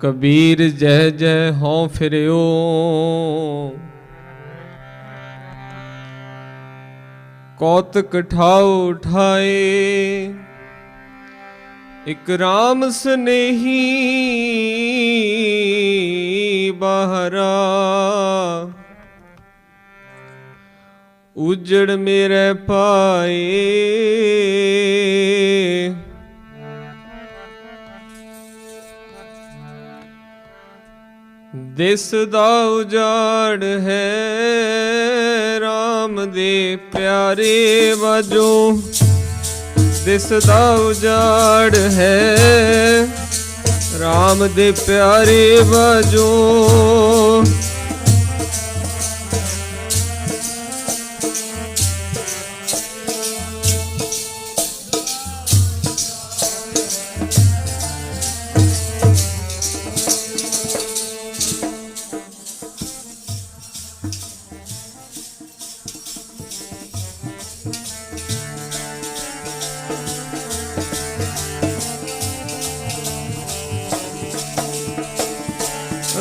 ਕਬੀਰ ਜੈ ਜੈ ਹਉ ਫਿਰਿਓ। ਕੌਤਕ ਠਾਉ ਠਾਏ ਇਕ ਰਾਮ ਸਨੇਹੀ ਬਹਰਾ। ਉਜੜ ਮੇਰੇ ਪਾਏ ਦਿਸ ਦਾ ਉਜਾੜ ਹੈ RAM ਦੇ ਪਿਆਰੇ ਵਜੋਂ। ਦਿਸ ਦਾ ਉਜਾੜ ਹੈ RAM ਦੇ ਪਿਆਰੇ ਵਜੋਂ।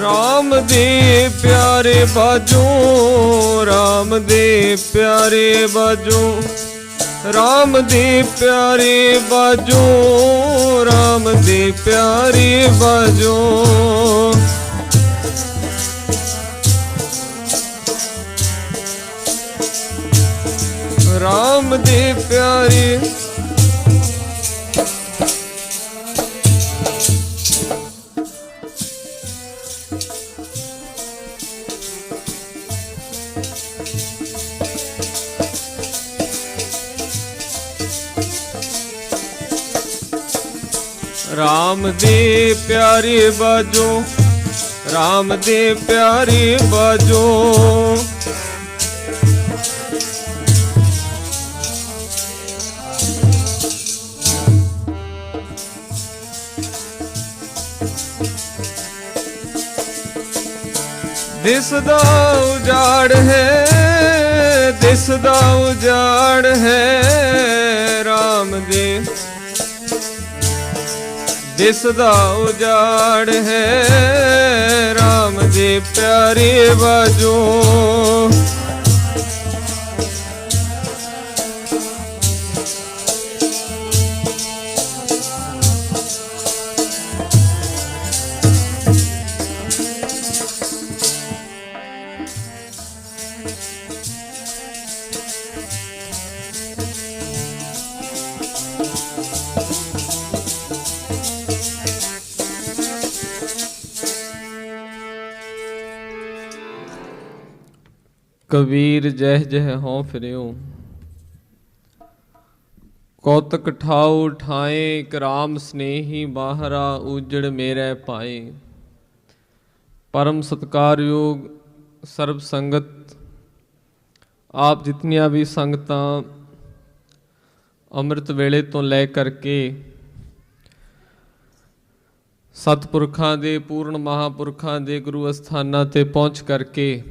ਰਾਮ ਦੇ ਪਿਆਰੇ ਬਾਜੋ, ਰਾਮ ਦੇ ਪਿਆਰੇ ਬਾਜੋ, ਰਾਮ ਦੇ ਪਿਆਰੇ ਬਾਜੋ, ਰਾਮ ਦੇ ਪਿਆਰੇ ਬਾਜੋ। ਰਾਮ ਦੇ ਪਿਆਰੇ ਰਾਮ ਦੇ ਪਿਆਰੇ ਬਾਜੋ, ਰਾਮ ਦੇ ਪਿਆਰੇ ਬਾਜੋ। ਦਿਸ ਦਾ ਉਜਾੜ ਹੈ ਦਿਸਦਾ ਉਜਾੜ ਹੈ, ਰਾਮ ਦੇ ਦਿਸਦਾ ਉਜਾੜ ਹੈ RAM ਦੇ ਪਿਆਰੇ ਬਾਜੋ। ਕਬੀਰ ਜਹ ਜਹ ਹਉ ਫਿਰਿਓ ਕੌਤਕ ਠਾਉ ਠਾਏ, ਕਰਾਮ ਸਨੇਹੀ ਬਾਹਰਾ ਉਜੜ ਮੇਰੇ ਪਾਏ। ਪਰਮ ਸਤਕਾਰਯੋਗ ਸਰਬ ਸੰਗਤ, ਆਪ ਜਿਤਨੀਆਂ ਵੀ ਸੰਗਤਾਂ ਅੰਮ੍ਰਿਤ ਵੇਲੇ ਤੋਂ ਲੈ ਕਰਕੇ ਸਤਪੁਰਖਾਂ ਦੇ, ਪੂਰਨ ਮਹਾਪੁਰਖਾਂ ਦੇ ਗੁਰੂ ਅਸਥਾਨਾਂ ਤੇ ਪਹੁੰਚ ਕਰਕੇ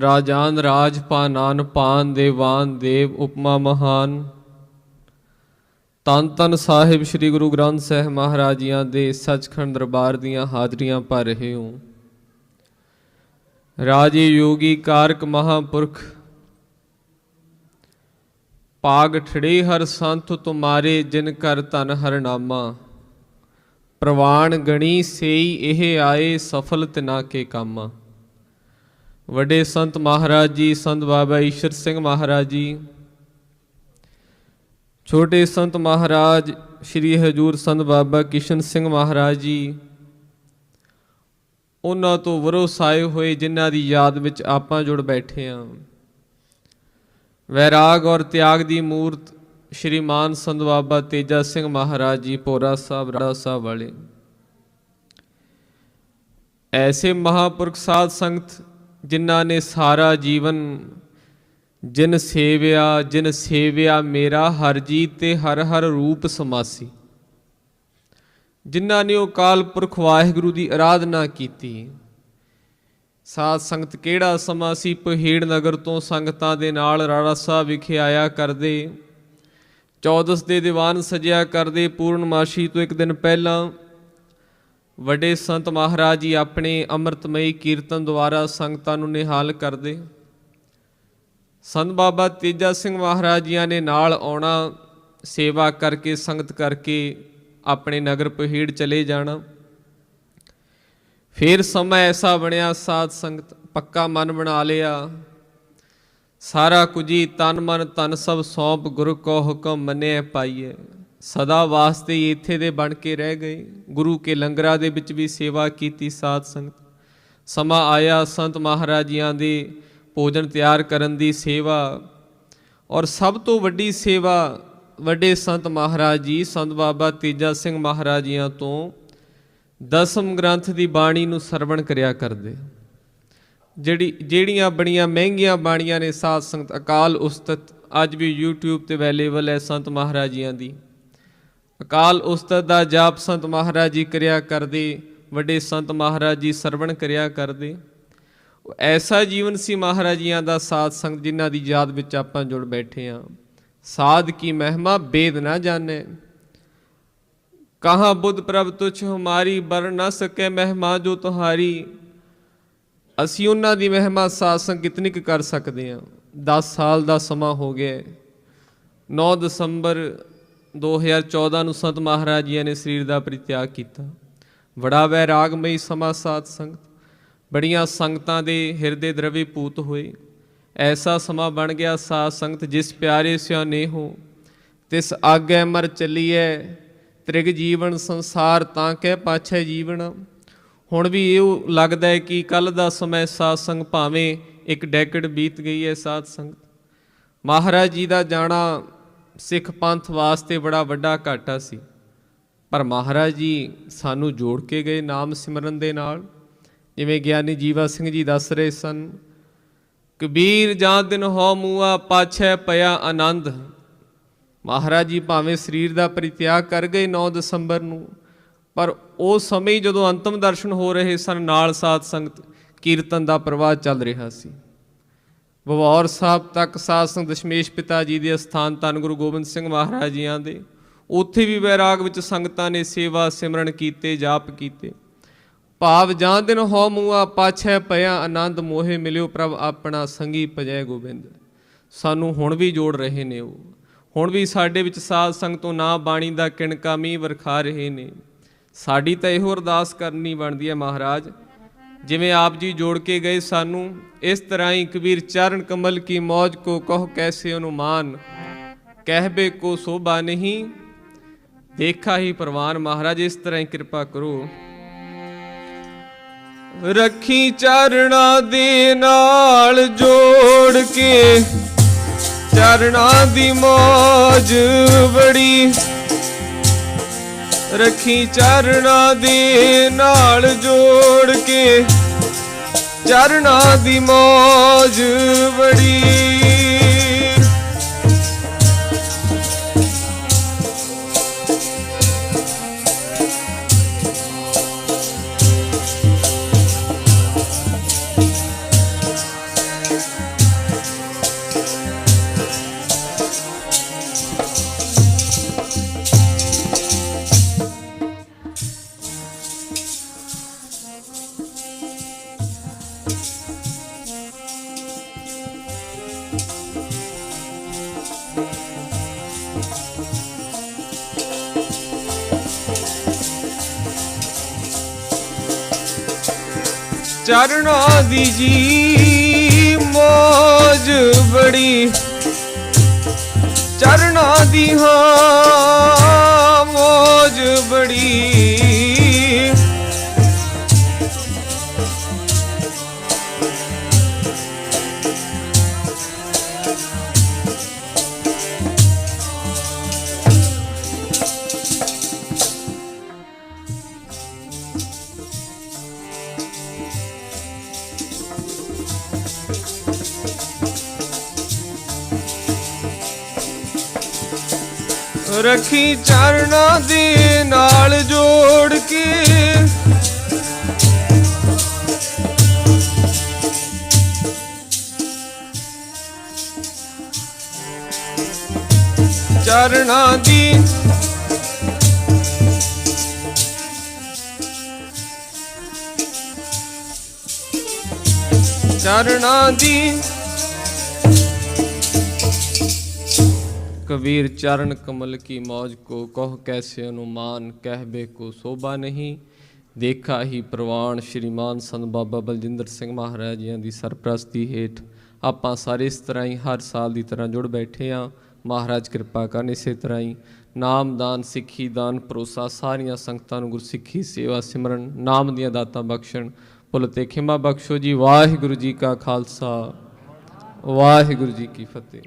ਰਾਜਾਨ ਰਾਜ ਪਾਨਾਨ ਪਾਨ ਦੇਵਾਨ ਦੇਵ ਉਪਮਾ ਮਹਾਨ। ਤਨ ਤਨ ਸਾਹਿਬ ਸ੍ਰੀ ਗੁਰੂ ਗ੍ਰੰਥ ਸਾਹਿਬ ਮਹਾਰਾਜ ਜੀਆਂ ਦੇ ਸੱਚਖੰਡ ਦਰਬਾਰ ਦੀਆਂ ਹਾਜ਼ਰੀਆਂ ਭਰ ਰਹੇ ਹੋ। ਰਾਜੇ ਯੋਗੀ ਕਾਰਕ ਮਹਾਪੁਰਖ, ਪਾਗ ਠੜੇ ਹਰ ਸੰਤ ਤੁਮਾਰੇ ਜਿਨ ਕਰ ਧਨ ਹਰ ਨਾਮਾ। ਪ੍ਰਵਾਨ ਗਣੀ ਸੇਈ ਇਹ ਆਏ ਸਫਲ ਤਿਨਾ ਕੇ ਕਾਮਾ। ਵੱਡੇ ਸੰਤ ਮਹਾਰਾਜ ਜੀ, ਸੰਤ ਬਾਬਾ ਈਸ਼ਰ ਸਿੰਘ ਮਹਾਰਾਜ ਜੀ, ਛੋਟੇ ਸੰਤ ਮਹਾਰਾਜ ਸ੍ਰੀ ਹਜੂਰ ਸੰਤ ਬਾਬਾ ਕਿਸ਼ਨ ਸਿੰਘ ਮਹਾਰਾਜ ਜੀ, ਉਹਨਾਂ ਤੋਂ ਵਰੋਸਾਏ ਹੋਏ ਜਿਨ੍ਹਾਂ ਦੀ ਯਾਦ ਵਿੱਚ ਆਪਾਂ ਜੁੜ ਬੈਠੇ ਹਾਂ ਵੈਰਾਗ ਔਰ ਤਿਆਗ ਦੀ ਮੂਰਤ ਸ਼੍ਰੀਮਾਨ ਸੰਤ ਬਾਬਾ ਤੇਜਾ ਸਿੰਘ ਮਹਾਰਾਜ ਜੀ, ਪੋਰਾ ਸਾਹਿਬ ਰਾੜਾ ਸਾਹਿਬ ਵਾਲੇ। ਐਸੇ ਮਹਾਪੁਰਖ ਸਾਧ ਸੰਗਤ ਜਿਨ੍ਹਾਂ ਨੇ ਸਾਰਾ ਜੀਵਨ ਜਿਨ ਸੇਵਿਆ ਜਿਨ ਸੇਵਿਆ ਮੇਰਾ, ਹਰ ਜੀ ਤੇ ਹਰ ਹਰ ਰੂਪ ਸਮਾਸੀ। ਜਿਨ੍ਹਾਂ ਨੇ ਉਹ ਕਾਲ ਪੁਰਖ ਵਾਹਿਗੁਰੂ ਦੀ ਆਰਾਧਨਾ ਕੀਤੀ। ਸਾਧ ਸੰਗਤ ਕਿਹੜਾ ਸਮਾਂ ਸੀ ਪਹੇੜ ਨਗਰ ਤੋਂ ਸੰਗਤਾਂ ਦੇ ਨਾਲ ਰਾੜਾ ਸਾਹਿਬ ਵਿਖੇ ਆਇਆ ਕਰਦੇ। 14 ਦੇ ਦੀਵਾਨ ਸਜਿਆ ਕਰਦੇ। ਪੂਰਨਮਾਸ਼ੀ ਤੋਂ ਇੱਕ ਦਿਨ ਪਹਿਲਾਂ ਵੱਡੇ ਸੰਤ ਮਹਾਰਾਜ ਜੀ ਆਪਣੇ ਅੰਮ੍ਰਿਤਮਈ ਕੀਰਤਨ ਦੁਆਰਾ ਸੰਗਤਾਂ ਨੂੰ ਨਿਹਾਲ ਕਰਦੇ। ਸੰਤ ਬਾਬਾ ਤੇਜਾ ਸਿੰਘ ਮਹਾਰਾਜ ਜੀਆਂ ਨੇ ਨਾਲ ਆਉਣਾ, ਸੇਵਾ ਕਰਕੇ, ਸੰਗਤ ਕਰਕੇ ਆਪਣੇ ਨਗਰ ਪਹੀੜ ਚਲੇ ਜਾਣਾ। ਫਿਰ ਸਮਾਂ ਐਸਾ ਬਣਿਆ, ਸਾਧ ਸੰਗਤ ਪੱਕਾ ਮਨ ਬਣਾ ਲਿਆ। ਸਾਰਾ ਕੁਝ ਹੀ ਤਨ ਮਨ ਤਨ ਸਭ ਸੌਂਪ ਗੁਰੂ ਕੋ ਹੁਕਮ ਮੰਨਿਆ ਪਾਈਏ ਸਦਾ ਵਾਸਤੇ ਹੀ ਇੱਥੇ ਦੇ ਬਣ ਕੇ ਰਹਿ ਗਏ। ਗੁਰੂ ਕੇ ਲੰਗਰਾਂ ਦੇ ਵਿੱਚ ਵੀ ਸੇਵਾ ਕੀਤੀ ਸਾਧ ਸੰਗਤ। ਸਮਾਂ ਆਇਆ ਸੰਤ ਮਹਾਰਾਜਿਆਂ ਦੇ ਭੋਜਨ ਤਿਆਰ ਕਰਨ ਦੀ ਸੇਵਾ। ਔਰ ਸਭ ਤੋਂ ਵੱਡੀ ਸੇਵਾ ਵੱਡੇ ਸੰਤ ਮਹਾਰਾਜ ਜੀ, ਸੰਤ ਬਾਬਾ ਤੇਜਾ ਸਿੰਘ ਮਹਾਰਾਜਿਆਂ ਤੋਂ ਦਸਮ ਗ੍ਰੰਥ ਦੀ ਬਾਣੀ ਨੂੰ ਸਰਵਣ ਕਰਿਆ ਕਰਦੇ। ਜਿਹੜੀ, ਜਿਹੜੀਆਂ ਬੜੀਆਂ ਮਹਿੰਗੀਆਂ ਬਾਣੀਆਂ ਨੇ ਸਾਧ ਸੰਗਤ, ਅਕਾਲ ਉਸਤਤ ਅੱਜ ਵੀ YouTube ਤੇ ਅਵੇਲੇਬਲ ਹੈ ਸੰਤ ਮਹਾਰਾਜਿਆਂ ਦੀ। ਅਕਾਲ ਉਸਤਤ ਦਾ ਜਾਪ ਸੰਤ ਮਹਾਰਾਜ ਜੀ ਕਰਿਆ ਕਰਦੇ, ਵੱਡੇ ਸੰਤ ਮਹਾਰਾਜ ਜੀ ਸਰਵਣ ਕਰਿਆ ਕਰਦੇ। ਉਹ ਐਸਾ ਜੀਵਨ ਸੀ ਮਹਾਰਾਜੀਆਂ ਦਾ ਸਾਧ ਸੰਗਤ ਜਿਨ੍ਹਾਂ ਦੀ ਯਾਦ ਵਿੱਚ ਆਪਾਂ ਜੁੜ ਬੈਠੇ ਹਾਂ। ਸਾਧ ਕੀ ਮਹਿਮਾ ਬੇਦ ਨਾ ਜਾਣੇ। ਕਹਾਂ ਬੁੱਧ ਪ੍ਰਭ ਤੁਛ ਹਮਾਰੀ, ਬਰ ਨਾ ਸਕੇ ਮਹਿਮਾ ਜੋ ਤੁਹਾਰੀ। ਅਸੀਂ ਉਹਨਾਂ ਦੀ ਮਹਿਮਾ ਸਾਧ ਸੰਗਤ ਕਿਤਨੀ ਕੁ ਕਰ ਸਕਦੇ ਹਾਂ। 10 ਸਾਲ ਦਾ ਸਮਾਂ ਹੋ ਗਿਆ ਹੈ। 9 ਦਸੰਬਰ 2014 ਨੂੰ ਸੰਤ ਮਹਾਰਾਜ ਜੀ ਨੇ ਸਰੀਰ ਦਾ ਪ੍ਰਤਿਆਗ ਕੀਤਾ। ਬੜਾ ਵੈਰਾਗਮਈ ਸਮਾਂ ਸਾਧ ਸੰਗਤ। ਬੜੀਆਂ ਸੰਗਤਾਂ ਦੇ ਹਿਰਦੇ ਦਰਵੇ ਪੂਤ ਹੋਏ। ਐਸਾ ਸਮਾਂ ਬਣ ਗਿਆ ਸਾਧ ਸੰਗਤ, ਜਿਸ ਪਿਆਰੇ ਸਿਓ ਨੇਹੋ ਤਿਸ ਆਗੇ ਮਰ ਚੱਲੀਐ, ਤ੍ਰਿਗ ਜੀਵਨ ਸੰਸਾਰ ਤਾਂ ਕਹਿ ਪਾਛੈ ਜੀਵਨ ਹੁਣ ਵੀ ਇਹ ਲੱਗਦਾ ਹੈ ਕਿ ਕੱਲ ਦਾ ਸਮਾਂ ਸਾਧ ਸੰਗ ਭਾਵੇਂ ਇੱਕ ਡੈਕਡ ਬੀਤ ਗਈ ਹੈ ਸਾਧ ਸੰਗਤ। ਮਹਾਰਾਜ ਜੀ ਦਾ ਜਾਣਾ ਸਿੱਖ ਪੰਥ ਵਾਸਤੇ ਬੜਾ ਵੱਡਾ ਘਾਟਾ ਸੀ। ਪਰ ਮਹਾਰਾਜ ਜੀ ਸਾਨੂੰ ਜੋੜ ਕੇ ਗਏ ਨਾਮ ਸਿਮਰਨ ਦੇ ਨਾਲ। ਜਿਵੇਂ ਗਿਆਨੀ ਜੀਵਾ ਸਿੰਘ ਜੀ ਦੱਸ ਰਹੇ ਸਨ, ਕਬੀਰ ਜਾਂ ਦਿਨ ਹੋ ਮੂਆ ਪਾਛੈ ਪਿਆ ਆਨੰਦ। ਮਹਾਰਾਜ ਜੀ ਭਾਵੇਂ ਸਰੀਰ ਦਾ ਪਰਿਤਿਆਗ ਕਰ ਗਏ 9 ਦਸੰਬਰ ਨੂੰ, ਪਰ ਉਹ ਸਮੇਂ ਜਦੋਂ ਅੰਤਮ ਦਰਸ਼ਨ ਹੋ ਰਹੇ ਸਨ, ਨਾਲ ਸਾਧ ਸੰਗਤ ਕੀਰਤਨ ਦਾ ਪ੍ਰਵਾਹ ਚੱਲ ਰਿਹਾ ਸੀ। ਬਵੌਰ ਸਾਹਿਬ ਤੱਕ ਸਾਧ ਸੰਗਤ ਦਸ਼ਮੇਸ਼ ਪਿਤਾ ਜੀ ਦੇ ਅਸਥਾਨ ਧੰਨ ਗੁਰੂ ਗੋਬਿੰਦ ਸਿੰਘ ਮਹਾਰਾਜ ਜੀਆਂ ਦੇ, ਉੱਥੇ ਵੀ ਵੈਰਾਗ ਵਿੱਚ ਸੰਗਤਾਂ ਨੇ ਸੇਵਾ ਸਿਮਰਨ ਕੀਤੇ, ਜਾਪ ਕੀਤੇ। ਭਾਵ ਜਾਂ ਦਿਨ ਹੋ ਮੂਆ ਪਾਛੈ ਪਿਆ ਆਨੰਦ ਮੋਹੇ ਮਿਲਿਓ ਪ੍ਰਭ ਆਪਣਾ ਸੰਗੀ ਭਜੈ ਗੋਬਿੰਦ। ਸਾਨੂੰ ਹੁਣ ਵੀ ਜੋੜ ਰਹੇ ਨੇ ਉਹ। ਹੁਣ ਵੀ ਸਾਡੇ ਵਿੱਚ ਸਾਧ ਸੰਗਤੋਂ ਨਾ ਬਾਣੀ ਦਾ ਕਿਣਕਾ ਮੀਂਹ ਵਰਖਾ ਰਹੇ ਨੇ। ਸਾਡੀ ਤਾਂ ਇਹੋ ਅਰਦਾਸ ਕਰਨੀ ਬਣਦੀ ਹੈ ਮਹਾਰਾਜ ਜਿਵੇਂ ਆਪ ਜੀ ਜੋੜ ਕੇ ਗਏ ਸਾਨੂੰ, ਇਸ ਤਰ੍ਹਾਂ ਹੀ ਕਬੀਰ ਚਰਨ ਕਮਲ ਕੀ ਮੌਜ ਕੋ ਕਹੋ ਕੈਸੇ ਅਨੁਮਾਨ। ਕਹਿਬੇ ਕੋ ਸੋਭਾ ਨਹੀਂ, ਦੇਖਾ ਹੀ ਪ੍ਰਵਾਨ ਮਹਾਰਾਜ, ਇਸ ਤਰ੍ਹਾਂ ਹੀ ਕਿਰਪਾ ਕਰੋ। ਰੱਖੀ ਚਰਣਾ ਦੇ ਨਾਲ ਜੋੜ ਕੇ, ਚਰਣਾ ਦੀ ਮੌਜ ਬੜੀ ਰੱਖੀ ਚਰਣਾ ਦੇ ਨਾਲ ਜੋੜ ਕੇ ਚਰਣਾ ਦੀ ਮੌਜ ਬੜੀ। ਚਰਣਾ ਦੀ ਜੀ ਮੌਜ ਬੜੀ। ਚਰਣਾ ਦੀ ਹਾਂ ਮੌਜ ਬੜੀ। ਰੱਖੀ ਚਰਨਾਂ ਦੇ ਨਾਲ ਜੋੜ ਕੇ। ਚਰਨਾਂ ਦੀ ਚਰਨਾਂ ਦੀ कबीर चरण कमल की मौज को कह कैसे अनुमान कहबे को शोभा नहीं ਦੇਖਾ ਹੀ ਪ੍ਰਵਾਨ ਸ਼੍ਰੀਮਾਨ ਸੰਤ ਬਾਬਾ ਬਲਜਿੰਦਰ ਸਿੰਘ ਮਹਾਰਾਜ ਜੀਆਂ ਦੀ ਸਰਪ੍ਰਸਤੀ ਹੇਠ ਆਪਾਂ ਸਾਰੇ ਇਸ ਤਰ੍ਹਾਂ ਹੀ ਹਰ ਸਾਲ ਦੀ ਤਰ੍ਹਾਂ ਜੁੜ ਬੈਠੇ ਆ ਮਹਾਰਾਜ ਕਿਰਪਾ ਕਰਨ ਇਸੇ ਤਰ੍ਹਾਂ ਹੀ ਨਾਮਦਾਨ ਸਿੱਖੀ ਦਾਨ ਭਰੋਸਾ ਸਾਰੀਆਂ ਸੰਗਤਾਂ ਨੂੰ ਗੁਰਸਿੱਖੀ ਸੇਵਾ ਸਿਮਰਨ ਨਾਮ ਦੀਆਂ ਦਾਤਾਂ ਬਖਸ਼ਣ ਭੁੱਲ ਤੇ ਖਿਮਾ ਬਖਸ਼ੋ ਜੀ ਵਾਹਿਗੁਰੂ ਜੀ ਕਾ ਖਾਲਸਾ ਵਾਹਿਗੁਰੂ ਜੀ ਕੀ ਫਤਿਹ